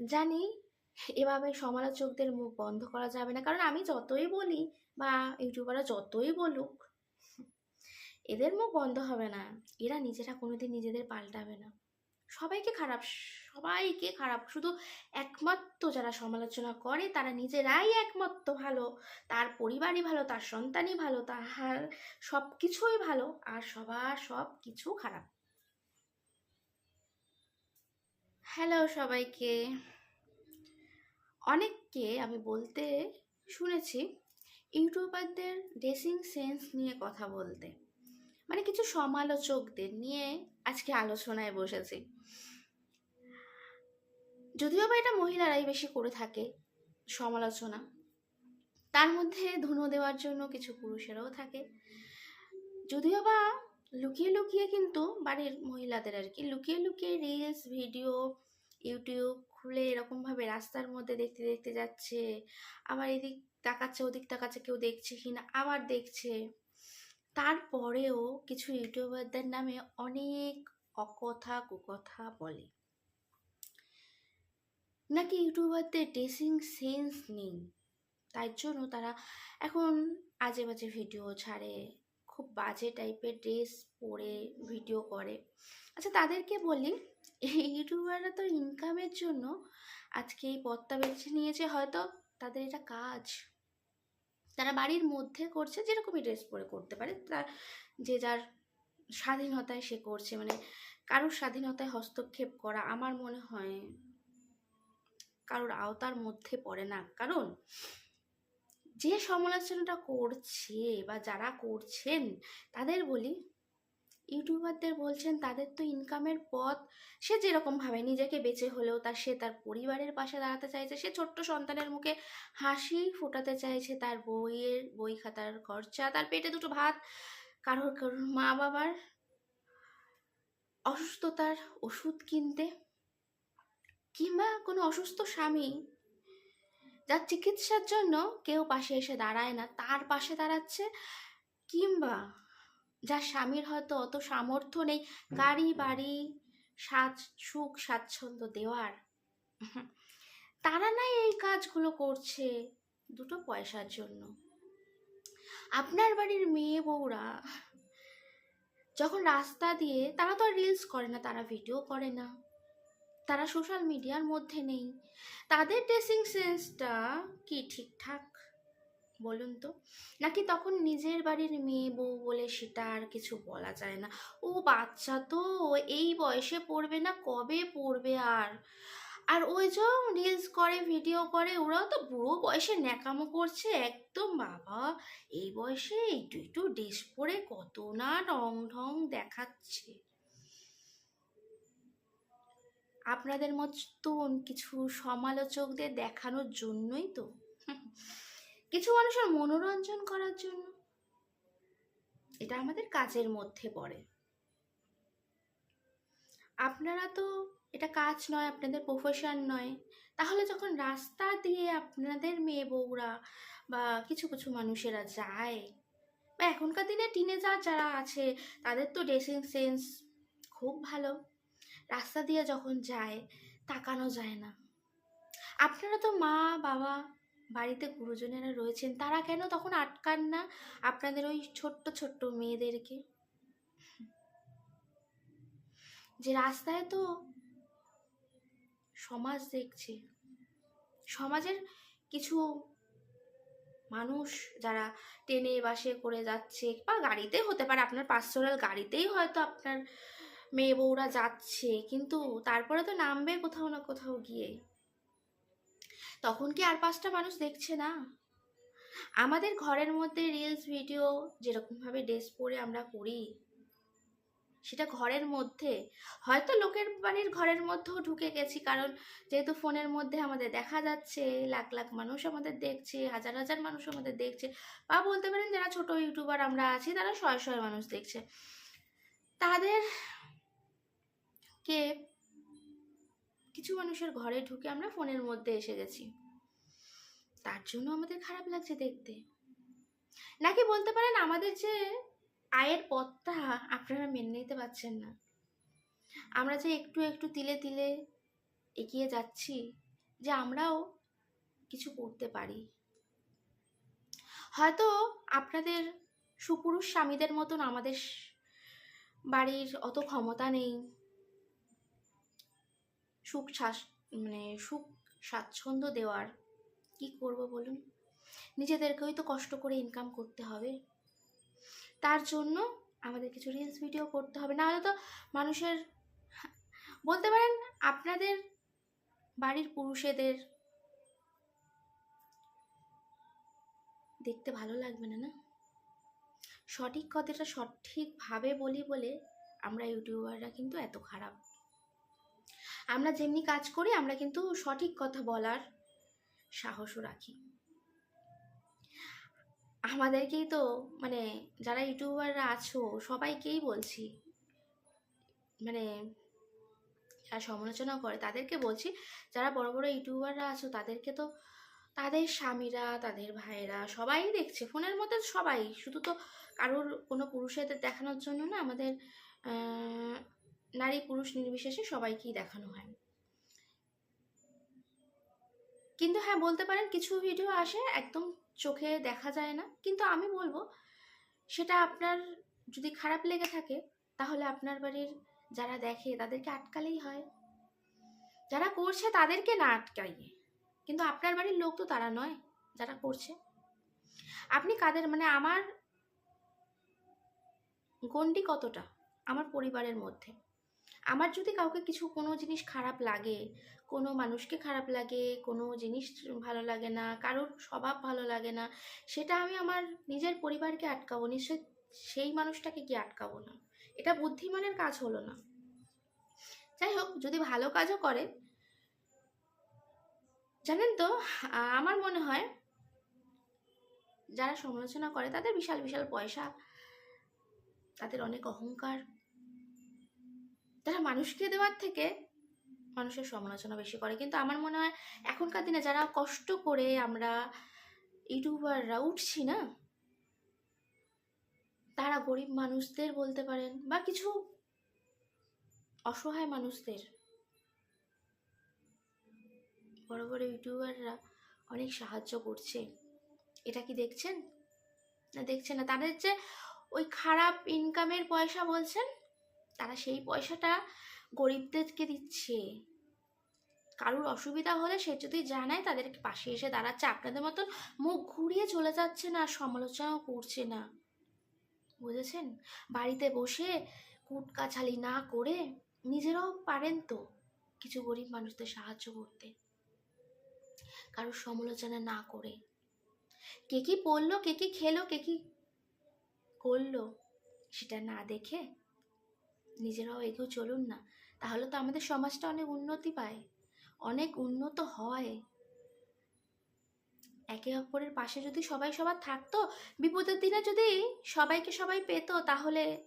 জানি এভাবে সমালোচকদের মুখ বন্ধ করা যাবে না। কারণ আমি যতই বলি বা ইউটিউবাররা যতই বলুক, এদের মুখ বন্ধ হবে না। এরা নিজেরা কোনোদিন নিজেদের পাল্টাবে না। সবাইকে খারাপ সবাইকে খারাপ। শুধু একমাত্র যারা সমালোচনা করে, তারা নিজেরাই একমাত্র ভালো। তার পরিবারই ভালো, তার সন্তানই ভালো, তাহার সব কিছুই ভালো, আর সবার সব কিছু খারাপ। হ্যালো সবাইকে। অনেককে আমি বলতে শুনেছি ইউটিউবারদের ড্রেসিং সেন্স নিয়ে কথা বলতে। মানে কিছু সমালোচকদের নিয়ে আজকে আলোচনায় বসেছি। যদিও বা এটা মহিলারাই বেশি করে থাকে সমালোচনা, তার মধ্যে ধুনো দেওয়ার জন্য কিছু পুরুষেরাও থাকে। যদিও বা লুকিয়ে লুকিয়ে কিন্তু বাড়ির মহিলাদের আর কি, লুকিয়ে লুকিয়ে রিলস ভিডিও ইউটিউব খুলে এরকমভাবে রাস্তার মধ্যে দেখতে দেখতে যাচ্ছে। আবার এদিক তাকাচ্ছে, ওদিক তাকাচ্ছে, কেউ দেখছে কি না, আবার দেখছে। তারপরেও কিছু ইউটিউবারদের নামে অনেক অকথা, কুকথা বলে। নাকি ইউটিউবারদের ড্রেসিং সেন্স নেই। তাই জন্য তারা এখন আজে বাজে ভিডিও ছাড়ে, খুব বাজে টাইপের ড্রেস পরে ভিডিও করে। আচ্ছা তাদেরকে বলি ইউটিউবাররা তো ইনকামের জন্য আজকে এই পথটা বেছে নিয়েছে, হয়তো তাদের এটা কাজ। তারা বাড়ির মধ্যে করছে, যেরকমই ড্রেস পরে করতে পারে। তার যে যার স্বাধীনতায় সে করছে মানে কারোর স্বাধীনতায় হস্তক্ষেপ করা আমার মনে হয় কারোর আওতার মধ্যে পড়ে না। কারণ যে সমালোচনাটা করছে বা যারা করছেন, তাদের বলি ইউটিউবারদের বলছেন, তাদের তো ইনকামের পথ। সে যেরকমভাবে নিজেকে বেঁচে হলেও তার, সে তার পরিবারের পাশে দাঁড়াতে চাইছে, সে ছোট্ট সন্তানের মুখে হাসি ফোটাতে চাইছে, তার বইয়ের, বই খাতার খরচা, তার পেটে দুটো ভাত, কারোর কারোর মা বাবার অসুস্থতার ওষুধ কিনতে কিংবা কোনো অসুস্থ স্বামী যার চিকিৎসার জন্য কেউ পাশে এসে দাঁড়ায় না, তার পাশে দাঁড়াচ্ছে কিংবা যার স্বামীর হয়তো অত সামর্থ্য নেই। গাড়ি বাড়ি সাজ সুখ স্বাচ্ছন্দ্য দেওয়ার। তারা নাই এই কাজগুলো করছে দুটো পয়সার জন্য। আপনার বাড়ির মেয়ে বউরা যখন রাস্তা দিয়ে তারা তো আর রিলস করে না তারা ভিডিও করে না। তারা সোশ্যাল মিডিয়ার মধ্যে নেই। তাদের ড্রেসিং সেন্সটা কি ঠিকঠাক? বলুন তো? নাকি তখন নিজের বাড়ির মেয়ে বউ বলে সেটা আর কিছু বলা যায় না? ও বাচ্চা তো, এই বয়সে পড়বে না, কবে পড়বে আর? আর ওই যে রিলস করে ভিডিও করে, ওরাও তো বুড়ো বয়সে ন্যাকামো করছে, একদম বাবা। এই বয়সে একটু একটু ড্রেস পরে কত না রং ঢং দেখাচ্ছে। আপনাদের মতন কিছু সমালোচকদের দেখানোর জন্যই তো। কিছু মানুষের মনোরঞ্জন করার জন্য। এটা আমাদের কাজের মধ্যে পড়ে। আপনারা তো এটা কাজ নয়, আপনাদের প্রফেশন নয়। তাহলে যখন রাস্তা দিয়ে আপনাদের মেয়ে বউরা বা কিছু কিছু মানুষেরা যায়, বা এখনকার দিনে টিনেজার যারা আছে, তাদের তো ড্রেসিং সেন্স খুব ভালো। রাস্তা দিয়ে যখন যায়, তাকানো যায় না। আপনারা তো মা, বাবা বাড়িতে গুরুজনেরা রয়েছেন, তারা কেন তখন আটকান না আপনাদের ওই ছোট্ট ছোট্ট মেয়েদেরকে? যে রাস্তায় তো সমাজ দেখছে, সমাজের কিছু মানুষ যারা ট্রেনে, বাসে করে যাচ্ছে, বা গাড়িতে হতে পারে, আপনার পার্সোনাল গাড়িতেই হয়তো আপনার মেয়ে বউরা যাচ্ছে, কিন্তু তারপরে তো নামবে কোথাও না কোথাও গিয়ে। তখন কি আর পাঁচটা মানুষ দেখছে না? আমাদের ঘরের মধ্যে রিলস ভিডিও যেরকমভাবে ড্রেস পরে আমরা করি সেটা ঘরের মধ্যে। হয়তো লোকের বাড়ির ঘরের মধ্যেও ঢুকে গেছি, কারণ যেহেতু ফোনের মধ্যে আমাদের দেখা যাচ্ছে, লাখ লাখ মানুষ আমাদের দেখছে, হাজার হাজার মানুষ আমাদের দেখছে, বা বলতে পারেন যারা ছোট ইউটিউবার আমরা আছি, তারা শয়ে শয়ে মানুষ দেখছে। তাদের কে কিছু মানুষের ঘরে ঢুকে আমরা ফোনের মধ্যে এসে গেছি। তার জন্য আমাদের খারাপ লাগছে দেখতে। নাকি বলতে পারেন আমাদের যে আয়ের পথটা আপনারা মেনে নিতে পারছেন না। আমরা যে একটু একটু তিলে তিলে এগিয়ে যাচ্ছি, যে আমরাও কিছু করতে পারি। হয়তো আপনাদের সুপুরুষ স্বামীদের মতন আমাদের বাড়ির অত ক্ষমতা নেই। সুখ শ্বাস মানে সুখ স্বাচ্ছন্দ্য দেওয়ার কি করব বলুন? নিজেদেরকেই তো কষ্ট করে ইনকাম করতে হবে। তার জন্য আমাদের কিছু রিলস ভিডিও করতে হবে। নাহলে তো মানুষের, বলতে পারেন আপনাদের বাড়ির পুরুষেদের দেখতে ভালো লাগবে না না? সঠিক কথাটা সঠিকভাবে বলি বলে আমরা ইউটিউবাররা কিন্তু এত খারাপ। আমরা যেমনি কাজ করি, আমরা কিন্তু সঠিক কথা বলার সাহসও রাখি। আমাদেরকেই তো মানে যারা ইউটিউবাররা আছো, সবাইকেই বলছি মানে যারা সমালোচনা করে, তাদেরকে বলছি, যারা বড় বড় ইউটিউবাররা আছো, তাদেরকে তো, তাদের স্বামীরা, তাদের ভাইয়েরা সবাই দেখছে, ফোনের মধ্যে সবাই। শুধু তো কারোর কোনো পুরুষেদের দেখানোর জন্য না, আমাদের নারী পুরুষ নির্বিশেষে সবাইকেই দেখানো হয়। কিন্তু হ্যাঁ বলতে পারেন কিছু ভিডিও আসে, একদম চোখে দেখা যায় না। কিন্তু আমি বলব, সেটা আপনার যদি খারাপ লেগে থাকে, তাহলে আপনার বাড়ির যারা দেখে, তাদেরকে আটকালেই হয়। যারা করছে, তাদেরকে না আটকাইয়ে। কিন্তু আপনার বাড়ির লোক তো তারা নয়, যারা করছে। আপনি কাদের মানে আমার গণ্ডি কতটা? আমার পরিবারের মধ্যে। আমার যদি কাউকে কিছু কোনো জিনিস খারাপ লাগে, কোনো মানুষকে খারাপ লাগে, কোনো জিনিস ভালো লাগে না, কারোর স্বভাব ভালো লাগে না, সেটা আমি আমার নিজের পরিবারকে আটকাবো নিশ্চয় সেই মানুষটাকে কি আটকাবো না। এটা বুদ্ধিমানের কাজ হলো না। যাই হোক, যদি ভালো কাজও করে, জানেন তো, আমার মনে হয় যারা সমালোচনা করে তাদের বিশাল বিশাল পয়সা, তাদের অনেক অহংকার তারা মানুষকে দেওয়ার থেকে মানুষের সমালোচনা বেশি করে। কিন্তু আমার মনে হয় এখনকার দিনে যারা কষ্ট করে আমরা ইউটিউবাররা উঠছি না, তারা গরিব মানুষদের বলতে পারেন বা কিছু অসহায় মানুষদের, বড় বড় ইউটিউবাররা অনেক সাহায্য করছে। এটা কি দেখছেন? না দেখছেন না? তাদের যে ওই খারাপ ইনকামের পয়সা বলছেন তারা সেই পয়সাটা গরিবদেরকে দিচ্ছে। কারুর অসুবিধা হলে সে যদি জানায় তাদেরকে পাশে এসে দাঁড়াচ্ছে। আপনাদের মতন মুখ ঘুরিয়ে চলে যাচ্ছে না, সমালোচনাও করছে না। বুঝেছেন? বাড়িতে বসে কুটকাছালি না করে নিজেরাও পারেন তো কিছু গরিব মানুষদের সাহায্য করতে। কারোর সমালোচনা না করে। কে কি পড়ল কে কি খেলো, কে কি করল, সেটা না দেখে নিজেরাও এগিয়ে চলুন না, তাহলে তো আমাদের সমাজটা অনেক উন্নতি পায়, অনেক উন্নত হয়। একে অপরের পাশে যদি সবাই সবার থাকতো, বিপদের দিনে যদি সবাইকে সবাই পেতো, তাহলে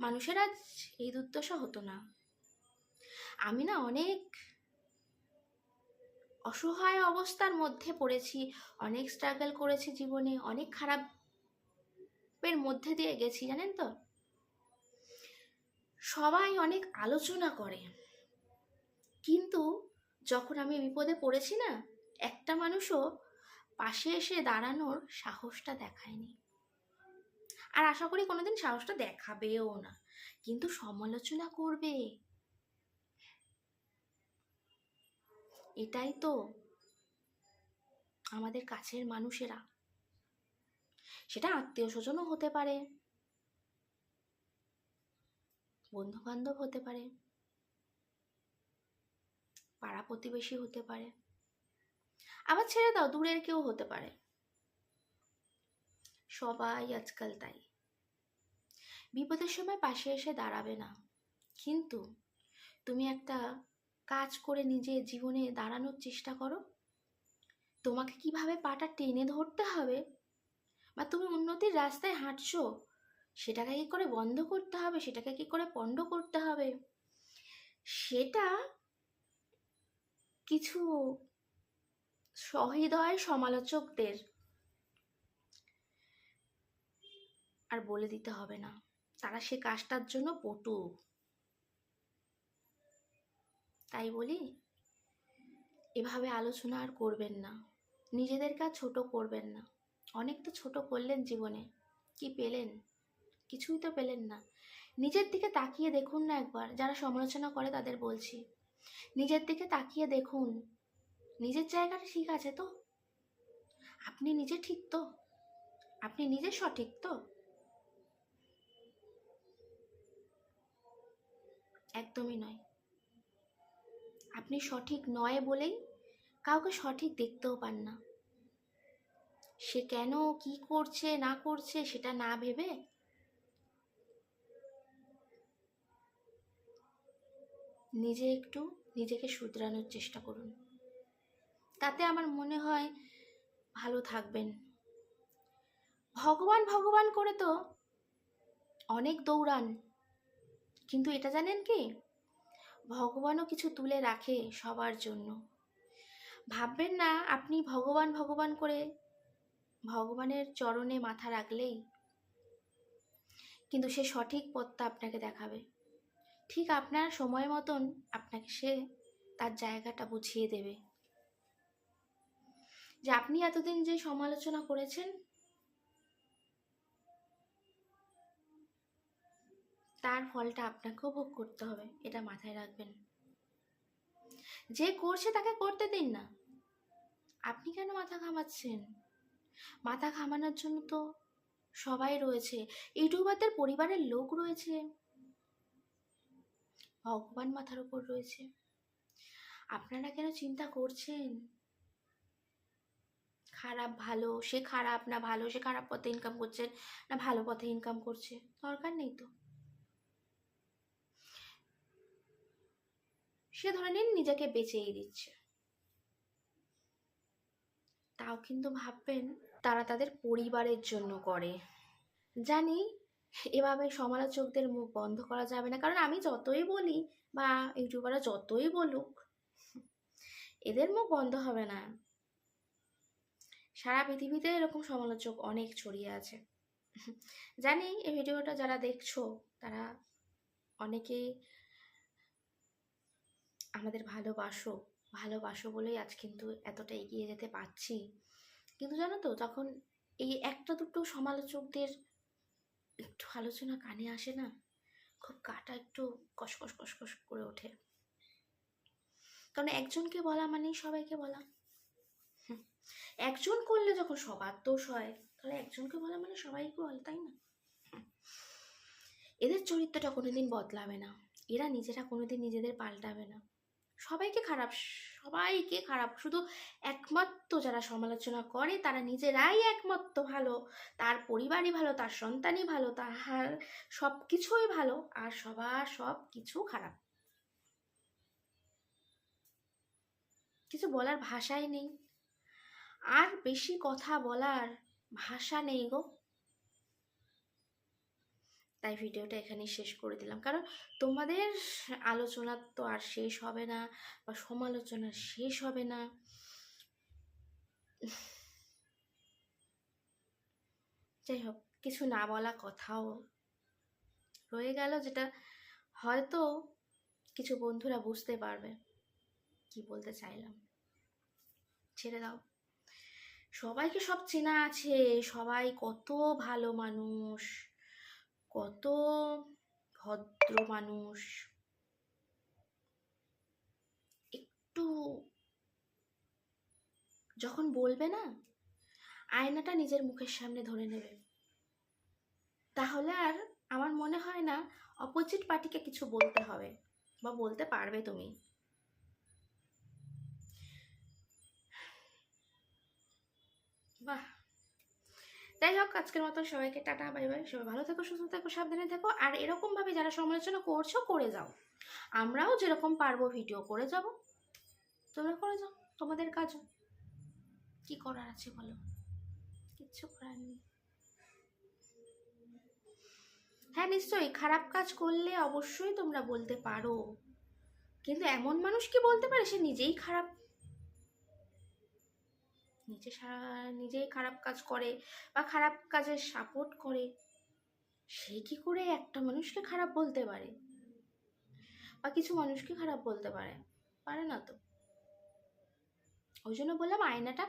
মানুষের আজ এই দুর্দশা হতো না। আমি না অনেক অসহায় অবস্থার মধ্যে পড়েছি, অনেক স্ট্রাগল করেছি জীবনে, অনেক খারাপের মধ্যে দিয়ে গেছি, জানেন তো? সবাই অনেক আলোচনা করে। কিন্তু যখন আমি বিপদে পড়েছি না, একটা মানুষও পাশে এসে দাঁড়ানোর সাহসটা দেখায়নি। আর আশা করি কোনোদিন সাহসটা দেখাবেও না। কিন্তু সমালোচনা করবে। এটাই তো আমাদের কাছের মানুষেরা। সেটা আত্মীয় স্বজনও হতে পারে। বন্ধু বান্ধব হতে পারে, পাড়া প্রতিবেশী হতে পারে আবার ছেড়ে দাও, দূরের কেউ হতে পারে। সবাই আজকাল তাই। বিপদের সময় পাশে এসে দাঁড়াবে না। কিন্তু তুমি একটা কাজ করে নিজে জীবনে দাঁড়ানোর চেষ্টা করো। তোমাকে কীভাবে পাটা টেনে ধরতে হবে? বা তুমি উন্নতির রাস্তায় হাঁটছো? সেটাকে কি করে বন্ধ করতে হবে? সেটাকে কি করে পণ্ড করতে হবে? সেটা কিছু সহৃদয় সমালোচকদের আর বলে দিতে হবে না। তারা সে কাজটার জন্য পটু। তাই বলি, এভাবে আলোচনা আর করবেন না। নিজেদেরকে আর ছোট করবেন না। অনেক তো ছোট করলেন জীবনে। কি পেলেন? কিছুই তো পেলেন না। নিজের দিকে তাকিয়ে দেখুন না একবার, যারা সমালোচনা করে তাদের বলছি। নিজের দিকে তাকিয়ে দেখুন। নিজের জায়গাটা ঠিক আছে তো? আপনি নিজে ঠিক তো? আপনি নিজে সঠিক তো? একদমই নয়। আপনি সঠিক নয় বলেই কাউকে সঠিক দেখতেও পান না। সে কেন, কি করছে, না করছে, সেটা না ভেবে নিজে একটু নিজেকে শুধরানোর চেষ্টা করুন। তাতে আমার মনে হয় ভালো থাকবেন। ভগবান ভগবান করে তো অনেক দৌড়ান। কিন্তু এটা জানেন কি? ভগবানও কিছু তুলে রাখে সবার জন্য। ভাববেন না, আপনি ভগবান ভগবান করে ভগবানের চরণে মাথা রাখলেই কিন্তু সে সঠিক পথটা আপনাকে দেখাবে। ঠিক আপনার সময় মতন আপনাকে সে তার জায়গাটা বুঝিয়ে দেবে। যে আপনি এতদিন যে সমালোচনা করেছেন, তার ফলটা আপনাকেও ভোগ করতে হবে, এটা মাথায় রাখবেন। যে করছে তাকে করতে দিন না। আপনি কেন মাথা ঘামাচ্ছেন? মাথা ঘামানোর জন্য তো সবাই রয়েছে। ইউটিউবারদের পরিবারের লোক রয়েছে। ভগবান মাথার উপর রয়েছে। আপনারা কেন চিন্তা করছেন? খারাপ ভালো, সে খারাপ না ভালো, সে খারাপ পথে ইনকাম করছে না ভালো পথে ইনকাম করছে? দরকার নেই তো। সে ধরে নিন নিজেকে বেঁচেই দিচ্ছে। তাও কিন্তু ভাববেন তারা তাদের পরিবারের জন্য করে। জানি এভাবে সমালোচকদের মুখ বন্ধ করা যাবে না। কারণ আমি যতই বলি বা ইউটিউবাররা যতই বলুক, এদের মুখ বন্ধ হবে না। সারা পৃথিবীতে এরকম সমালোচক অনেক ছড়িয়ে আছে। জানি এই ভিডিওটা যারা দেখছ, তারা অনেকেই আমাদের ভালোবাসো ভালোবাসো বলেই আজ কিন্তু এতটা এগিয়ে যেতে পারছি। কিন্তু জানো তো যখন এই একটা দুটো সমালোচকদের একটু আলোচনা কানে আসে না? খুব কাটা একটু কসকস কসকস করে ওঠে। কারণ একজনকে বলা মানেই সবাইকে বলা। একজন করলে যখন সবার দোষ হয়, তাহলে একজনকে বলা মানে সবাইকে বলে, তাই না? এদের চরিত্রটা কোনোদিন বদলাবে না। এরা নিজেরা কোনোদিন নিজেদের পাল্টাবে না। সবাইকে খারাপ সবাইকে খারাপ। শুধু একমাত্র যারা সমালোচনা করে, তারা নিজেরাই একমাত্র ভালো। তার পরিবারই ভালো, তার সন্তানই ভালো, তাহার সব কিছুই ভালো, আর সবার সব কিছু খারাপ। কিছু বলার ভাষাই নেই। আর বেশি কথা বলার ভাষা নেই গো। তাই ভিডিওটা এখানেই শেষ করে দিলাম। কারণ তোমাদের আলোচনা তো আর শেষ হবে না বা সমালোচনা শেষ হবে না। যাই হোক, কিছু না বলা কথাও রয়ে গেল যেটা হয়তো কিছু বন্ধুরা বুঝতে পারবে কি বলতে চাইলাম। ছেড়ে দাও। সবাইকে সব চেনা আছে, সবাই কত ভালো মানুষ। কত ভদ্র মানুষ। একটু যখন বলবে না, আয়নাটা নিজের মুখের সামনে ধরে নেবে। তাহলে আর আমার মনে হয় না অপোজিট পার্টিকে কিছু বলতে হবে, বা বলতে পারবে তুমি। যাই হোক আজকের মতো সবাইকে টাটা, বাই বাই। সবাই ভালো থেকো, সুস্থ থেকো, সাবধানে থেকো। আর এরকমভাবে যারা সমালোচনা করছ, করে যাও। আমরাও যেরকম পারব ভিডিও করে যাব। তোমরা করে যাও। তোমাদের কাজও কি করার আছে বলো? কিচ্ছু করার নেই। হ্যাঁ নিশ্চয়ই খারাপ কাজ করলে অবশ্যই তোমরা বলতে পারো। কিন্তু এমন মানুষ কি বলতে পারে? সে নিজেই খারাপ নিজে নিজেই খারাপ কাজ করে বা খারাপ কাজের সাপোর্ট করে, সে কি করে একটা মানুষকে খারাপ বলতে পারে? বা কিছু মানুষকে খারাপ বলতে পারে? পারে না তো। ওই জন্য বললাম আয়নাটা